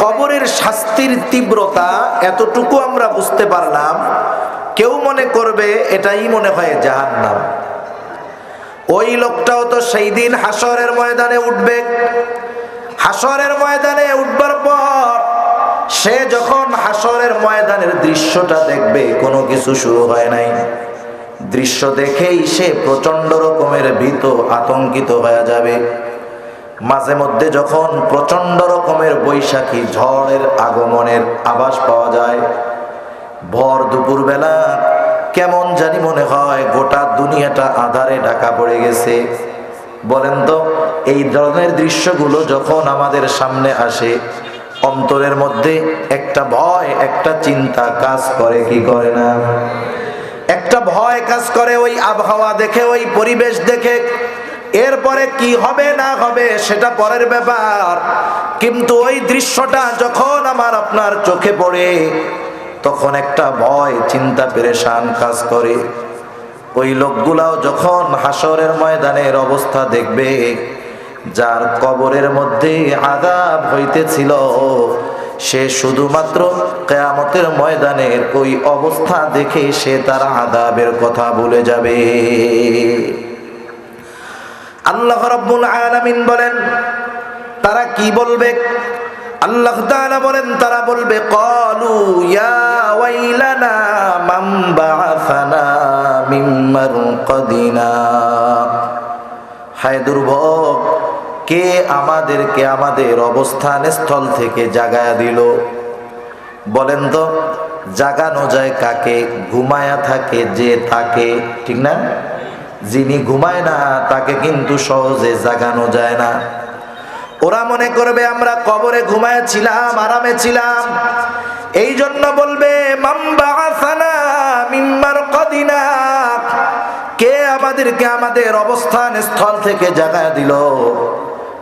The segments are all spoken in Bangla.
কবরের শাস্তির তীব্রতা এতটুকু আমরা বুঝতে পারলাম। কেউ মনে করবে এটাই মনে হয় জাহান্নাম। ওই লোকটাও তো সেই দিন হাসরের ময়দানে উঠবে। হাসরের ময়দানে উঠবার পর সে যখন হাসরের ময়দানের দৃশ্যটা দেখবে, কোনো কিছু শুরু হয় নাই। দৃশ্য দেখেই সে প্রচণ্ড রকমের ভীত, আতঙ্কিত হয়ে যাবে। মাঝে মধ্যে যখন প্রচণ্ড রকমের বৈশাখী ঝড়ের আগমনের আভাস পাওয়া যায়, ভর দুপুরবেলা কেমন জানি মনে হয় গোটা দুনিয়াটা আধারে ঢাকা পড়ে গেছে। বলেন তো, এই ধরনের দৃশ্যগুলো যখন আমাদের সামনে আসে, অন্তরের মধ্যে একটা ভয়, একটা চিন্তা কাজ করে কি করে না? একটা ভয় কাজ করে ওই আবহাওয়া দেখে, ওই পরিবেশ দেখে এরপরে কি হবে না হবে সেটা পরের ব্যাপার। কিন্তু ওই দৃশ্যটা যখন আমার আপনার চোখে পড়ে, তখন একটা ভয়, চিন্তা, পেরেশান কাজ করে। ওই লোকগুলাও যখন হাসরের ময়দানের অবস্থা দেখবে, যার কবরের মধ্যে আদাব হইতেছিল, সে শুধুমাত্র কেয়ামতের ময়দানের ওই অবস্থা দেখে সে তার আদাবের কথা বলে যাবে। আল্লাহ রাব্বুল আলামিন বলেন, তারা কি বলবে? আল্লাহ তাআলা বলেন, তারা বলবে ক্বালু ইয়া ওয়াইলানা মান বাআসানা মিন মারকাদিনা। হায় দুর্ভোগ, কে আমাদেরকে আমাদের অবস্থান স্থল থেকে জাগায়া দিল? বলেন তো, জাগানো যায় কাকে, ঘুমায়া থাকে যে তাকে, ঠিক না? যিনি ঘুমায় না, তাকে কিন্তু সহজে জাগানো যায় না। ওরা মনে করবে, আমরা কবরে ঘুমায়াছিলাম আরামে ছিলাম। এই জন্য বলবে কে আমাদেরকে আমাদের অবস্থান স্থল থেকে জাগায় দিল?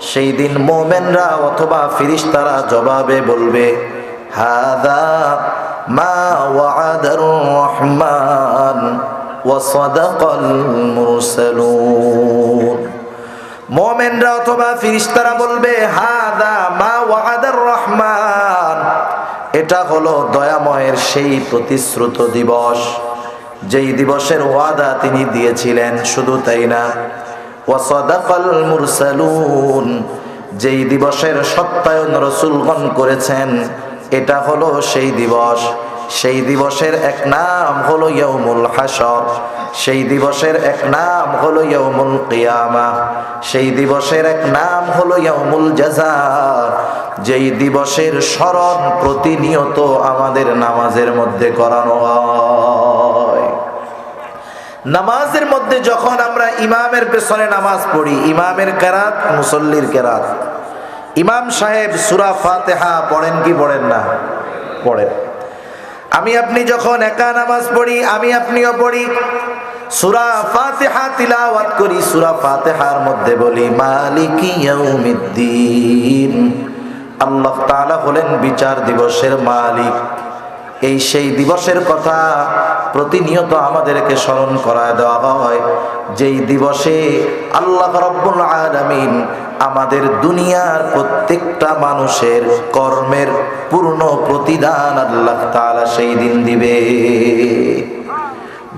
সেই দিন মোমেনরা অথবা ফিরিস্তারা জবাবে বলবে, হাদা মা ওয়াদার রহমান। ওয়াসাদাকাল মুরসালুন। মোমেনরা অথবা ফিরিস্তারা বলবে, হাদা মা ওয়াদার রহমান। এটা হলো দয়াময়ের সেই প্রতিশ্রুত দিবস, যেই দিবসের ওয়াদা তিনি দিয়েছিলেন, শুধু তাই না। ওয়াসাদাকাল মুরসালুন, যেই দিবসের সত্যায়ন রসুলগণ করেছেন, এটা হলো সেই দিবস। সেই দিবসের এক নাম হলো ইয়ৌমুল হাসর সেই দিবসের এক নাম হলো ইয়ৌমুল কিয়ামা। সেই দিবসের এক নাম হলো ইয়ৌমুল জাজা যেই দিবসের স্মরণ প্রতিনিয়ত আমাদের নামাজের মধ্যে করানো হয়। নামাজের মধ্যে যখন আমরা ইমামের পেছনে নামাজ পড়ি, ইমামের কেরাত, মুসল্লির কেরাত। ইমাম সাহেব সুরা ফাতেহা পড়েন কি পড়েন না? পড়েন। আমি আপনি যখন একা নামাজ পড়ি, আমি আপনিও পড়ি। সুরা ফাতেহা করি, সুরা ফাতেহার মধ্যে বলি আল্লাহ হলেন বিচার দিবসের মালিক। এই সেই দিবসের কথা প্রতিনিয়ত আমাদেরকে স্মরণ করায় দেওয়া হয়। যেই দিবসে আল্লাহ রব্বুল আলামিন আমাদের দুনিয়ার প্রত্যেকটা মানুষের কর্মের পূর্ণ প্রতিদান আল্লাহ তাআলা সেই দিন দিবে।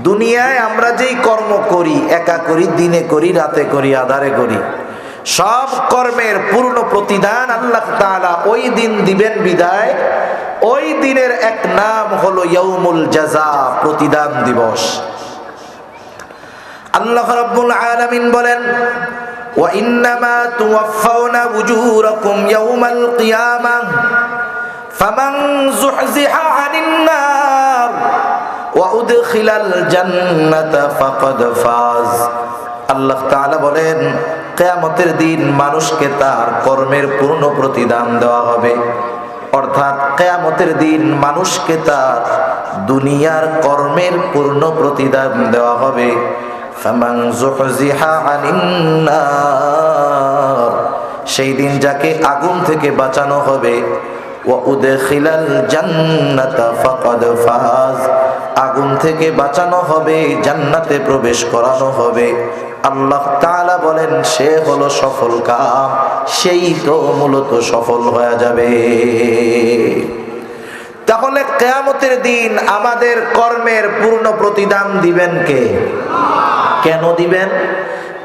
দুনিয়ায় আমরা যেই কর্ম করি, একা করি, দিনে করি, রাতে করি, আধারে করি, সব কর্মের পূর্ণ প্রতিদান আল্লাহ তাআলা ওই দিন দিবেন বিদায়। ওই দিনের এক নাম হলো ইয়ৌমুল জাজা প্রতিদান দিবস আল্লাহ রাব্বুল আলামিন বলেন وإنما توفون أجوركم يوم القيامة فمن زحزح عن النار وأدخل الجنة فقد فاز আল্লাহ তাআলা বলেন কেয়ামতের দিন মানুষকে তার কর্মের পূর্ণ প্রতিদান দেওয়া হবে অর্থাৎ কেয়ামতের দিন মানুষকে তার দুনিয়ার কর্মের পূর্ণ প্রতিদান দেওয়া হবে। সেই দিন যাকে আগুন থেকে বাঁচানো হবে। ও উদে খিলাল জান্নাতা আগুন থেকে বাঁচানো হবে, জান্নাতে প্রবেশ করানো হবে। আল্লাহ তাআলা বলেন, সে হলো সফল কাম, সেই তো মূলত সফল হয়ে যাবে। তাহলে কেয়ামতের দিন আমাদের কর্মের পূর্ণ প্রতিদান দিবেন কে? কেন দিবেন?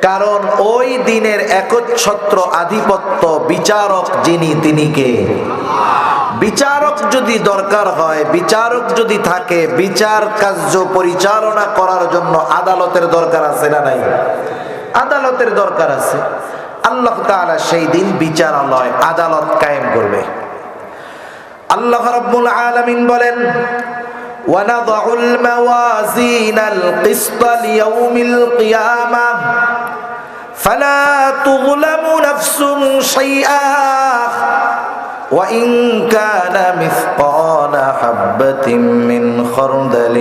কারণ ওই দিনের একচ্ছত্র আধিপত্য বিচারক যিনি, তিনি কে? বিচারক যদি দরকার হয় বিচারক যদি থাকে বিচার কার্য পরিচালনা করার জন্য আদালতের দরকার আছে না নাই আদালতের দরকার আছে আল্লাহ তাআলা সেই দিন বিচারালয় আদালত কায়েম করবে আল্লাহ রাব্বুল আলামিন বলেন ونضع الموازين القسط ليوم القيامة فلا تظلم نفس شيئا وإن كان مثقال حبة من خردل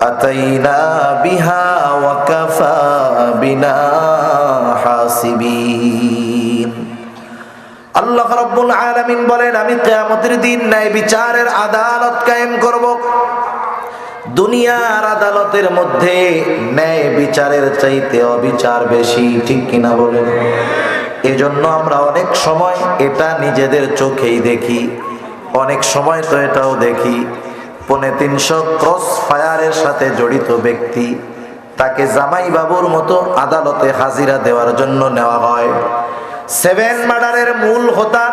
أتينا بها وكفى بنا حاسبين আল্লাহ রাব্বুল আলামিন বলেন আমি কিয়ামতের দিন ন্যায় বিচারের আদালত কায়েম করব দুনিয়ার আদালতের মধ্যে ন্যায় বিচারের চাইতে অবিচার বেশি ঠিক কিনা বলেন এজন্য আমরা অনেক সময় এটা নিজেদের চোখেই দেখি। অনেক সময় তো এটাও দেখি। পনে তিনশো ক্রস ফায়ারের সাথে জড়িত ব্যক্তি, তাকে জামাই বাবুর মতো আদালতে হাজিরা দেওয়ার জন্য নেওয়া হয়। সেভেন মার্ডারের মূল হোতা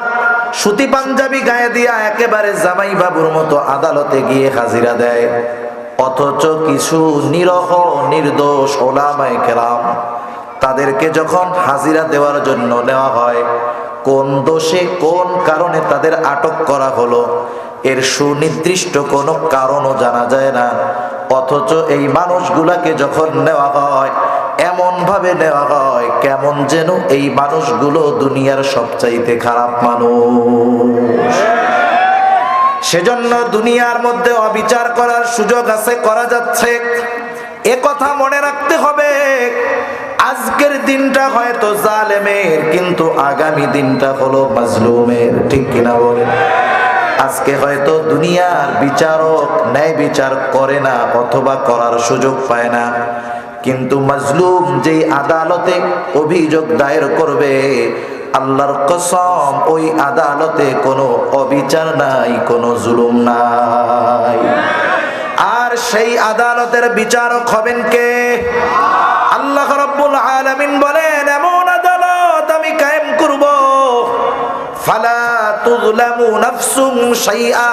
সুতি পাঞ্জাবি গায়ে দিয়া একেবারে জামাই বাবুর মতো আদালতে গিয়ে হাজিরা দেয়। অথচ কিছু নিরহ, নির্দোষ ওলামায় কেরাম তাদেরকে যখন হাজিরা দেওয়ার জন্য নেওয়া হয়, কোন দোষে কোন কারণে তাদের আটক করা হলো, এর সুনির্দিষ্ট কোনো কারণও জানা যায় না। অথচ এই মানুষগুলাকে যখন নেওয়া হয় এমন ভাবে নেওয়া হয়, কেমন যেন এই মানুষগুলো দুনিয়ার সবচাইতে খারাপ মানুষ। সেজন্য দুনিয়ার মধ্যে অবিচার করার সুযোগ আছে, করা যাচ্ছে। এ কথা মনে রাখতে হবে। আজকের দিনটা হয়তো জালেমের, কিন্তু আগামী দিনটা হলো মাজলুমের। ঠিক কিনা বলে আজকে হয়তো দুনিয়ার বিচারক ন্যায় বিচার করে না অথবা করার সুযোগ পায় না। কিন্তু মাজলুম যেই আদালতে অভিযোগ দায়ের করবে, আল্লাহর কসম ওই আদালতে কোনো অবিচার নাই, কোনো জুলুম নাই। আর সেই আদালতের বিচারক হবেন কে? আলামিন বলেন এমন আদালত আমি কায়েম করব ফালা তুযলামু নাফসুম শাইআ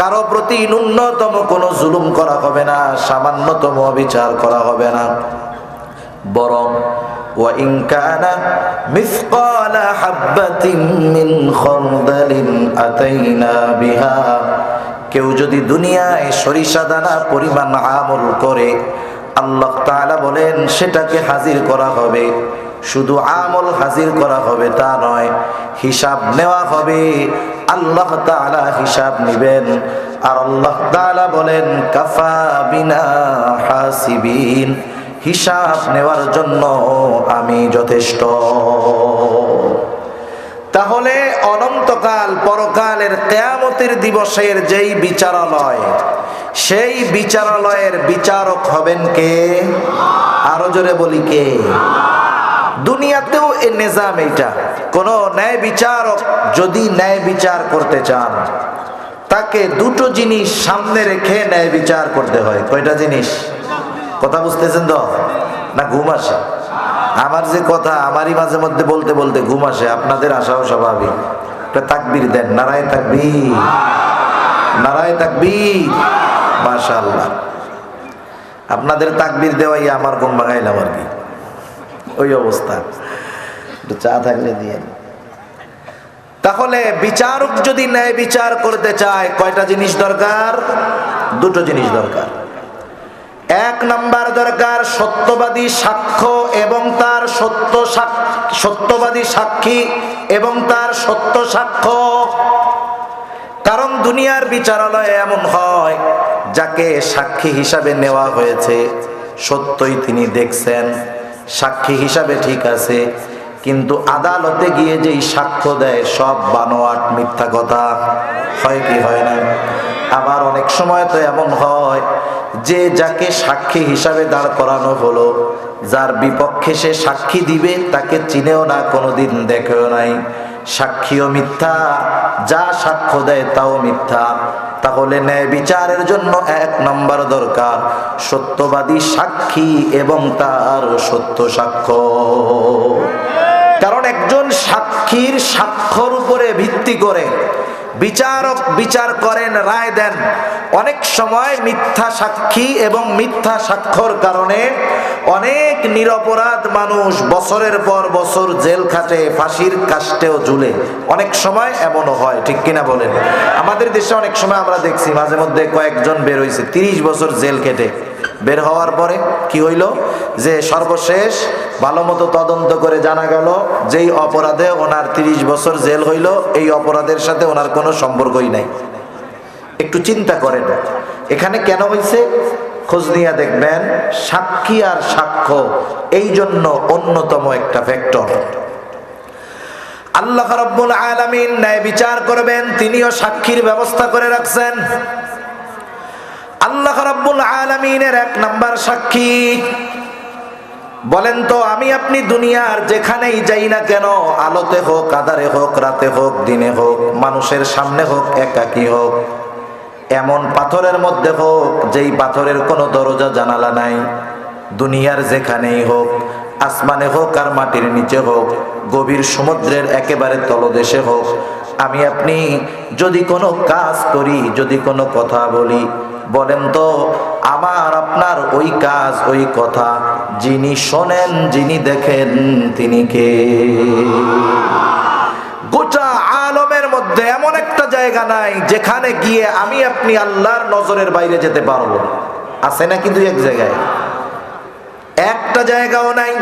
কারো প্রতি ন্যূনতম কোনো জুলুম করা হবে না সামান্যতম বিচার করা হবে না বরং وإن كان مثقال حبة من خردل أتينا بها কেউ যদি দুনিয়ায় সরিষা দানা পরিমাণ আমল করে আল্লাহ তাআলা বলেন, সেটাকে হাজির করা হবে। শুধু আমল হাজির করা হবে তা নয়, হিসাব নেওয়া হবে। আল্লাহ তাআলা হিসাব নেবেন। আর আল্লাহ তাআলা বলেন, কাফা বিনা হাসিবিন। হিসাব নেওয়ার জন্য আমি যথেষ্ট। তাহলে অনন্তকাল পরকালের কেয়ামতের দিবসের যেই বিচারালয় সেই বিচারালয়ের বিচারক হবেন কে? আরও জোরে বলি কে? দুনিয়াতেও এ নিজাম এইটা। কোন ন্যায় বিচারক যদি ন্যায় বিচার করতে চান, তাকে দুটো জিনিস সামনে রেখে ন্যায় বিচার করতে হয়। কয়টা জিনিস? কথা বুঝতেছেন তো? না ঘুম আসে? আমার যে কথা আমারই মাঝে মধ্যে বলতে বলতে ঘুম আসে। আপনাদের আশাও স্বাভাবিক। তাকবির দেন। নারায় তাকবি নারায় তাকবি মাশাল্লাহ আপনাদের তাকবির দেওয়াই আমার ঘুম ভাঙাইলাম আর কি। ওই অবস্থা। চা থাকলে দিয়ে তাহলে বিচারক যদি ন্যায় বিচার করতে চায়, কয়টা জিনিস দরকার? দুটো জিনিস দরকার। এক নাম্বার দরকার, সত্যবাদী সাক্ষ্য এবং তার সত্য সত্যবাদী সাক্ষী এবং তার সত্য সাক্ষ্য। কারণ দুনিয়ার বিচারালয়ে এমন হয় যাকে সাক্ষী হিসাবে নেওয়া হয়েছে, সত্যই তিনি দেখছেন, সাক্ষী হিসাবে ঠিক আছে, কিন্তু আদালতে গিয়ে যেই সাক্ষ্য দেয়, সব বানোয়াট মিথ্যা কথা। হয় কি, হয় না? আবার অনেক সময় তো এমন হয়, যে যাকে সাক্ষী হিসাবে দাঁড় করানো হলো, যার বিপক্ষে সে সাক্ষী দিবে, তাকে চিনেও না, কোনোদিন দেখেও নাই। সাক্ষীও মিথ্যা, যা সাক্ষ্য দেয় তাও মিথ্যা। তাহলে ন্যায় বিচারের জন্য এক নম্বর দরকার, সত্যবাদী সাক্ষী এবং তার সত্য সাক্ষ্য। কারণ একজন সাক্ষীর সাক্ষর উপরে ভিত্তি করে বিচারক বিচার করেন, রায় দেন। অনেক সময় মিথ্যা সাক্ষী এবং মিথ্যা সাক্ষর কারণে অনেক নিরপরাধ মানুষ বছরের পর বছর জেল খাটে, ফাঁসির কাস্টেও ঝুলে। অনেক সময় এমনও হয়, ঠিক কিনা বলেন? আমাদের দেশে অনেক সময় আমরা দেখছি, মাঝে মধ্যে কয়েকজন বের হয়েছে তিরিশ বছর জেল কেটে বের হওয়ার পরে কি হইল? যে সর্বশেষ ভালো মতো তদন্ত করে জানা গেল, যেই অপরাধে ওনার তিরিশ বছর জেল হইল, এই অপরাধের সাথে ওনার কোনো সম্পর্কই নাই। একটু চিন্তা করেন। এখানে কেন হয়েছে খোঁজ নিয়ে দেখবেন, সাক্ষী আর সাক্ষ্য এই জন্য অন্যতম একটা ফ্যাক্টর আল্লাহ রাব্বুল আলামিন ন্যায় বিচার করবেন, তিনিও সাক্ষীর ব্যবস্থা করে রাখছেন। আল্লাহ রাব্বুল আলামিনের এক নাম্বার সাক্ষী। বলেন তো, আমি আপনি দুনিয়ার যেখানেই যাই না কেন, আলোতে হোক, আধারে হোক, রাতে হোক, দিনে হোক, মানুষের সামনে হোক, একাকি হোক, এমন পাথরের মধ্যে হোক, যেই পাথরের কোনো দরজা, জানালা নাই, দুনিয়ার যেখানেই হোক, আসমানে হোক আর মাটির নিচে হোক, গভীর সমুদ্রের একেবারে তলদেশে হোক, আমি আপনি যদি কোনো কাজ করি, যদি কোনো কথা বলি বলেন তো, আমার, আপনার ওই কাজ, ওই কথা যিনি শোনেন, যিনি দেখেন, তিনি কে? গোটা আলমের মধ্যে এমন একটা জায়গা নাই যেখানে গিয়ে আমি আপনি আল্লাহর নজরের বাইরে যেতে পারব। আছে না কিন্তু এক জায়গায়? একটা জায়গাও নাই।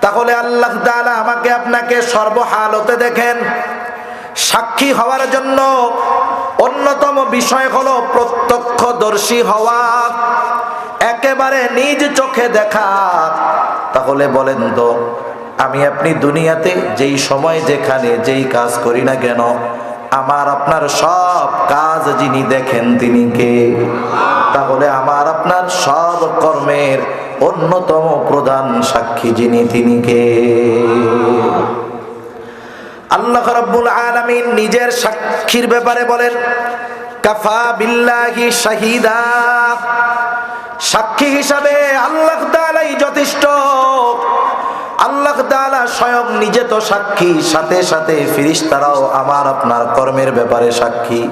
তাহলে আল্লাহ তাআলা আমাকে আপনাকে সর্বহালতে দেখেন। সাক্ষী হওয়ার জন্য অন্যতম বিষয় হলো প্রত্যক্ষদর্শী হওয়া। একেবারে নিজ চোখে দেখা। তাহলে বলেন তো, আমি আপনি দুনিয়াতে যেই সময় যেখানে যেই কাজ করি না কেন, আমার আপনার সব কাজ যিনি দেখেন তিনি কে? তাহলে আমার আপনার সব কর্মের অন্যতম প্রধান সাক্ষী যিনি তিনি কে? আল্লাহ রব্বুল আলমিন নিজের সাক্ষীর ব্যাপারে বলেন, কাফা বিল্লাহি শাহিদা। সাক্ষী হিসাবে আল্লাহ তালাই যথেষ্ট। আল্লাহ তালা স্বয়ং নিজে তো সাক্ষী, সাথে সাথে ফিরিস্তারাও আমার আপনার কর্মের ব্যাপারে সাক্ষী।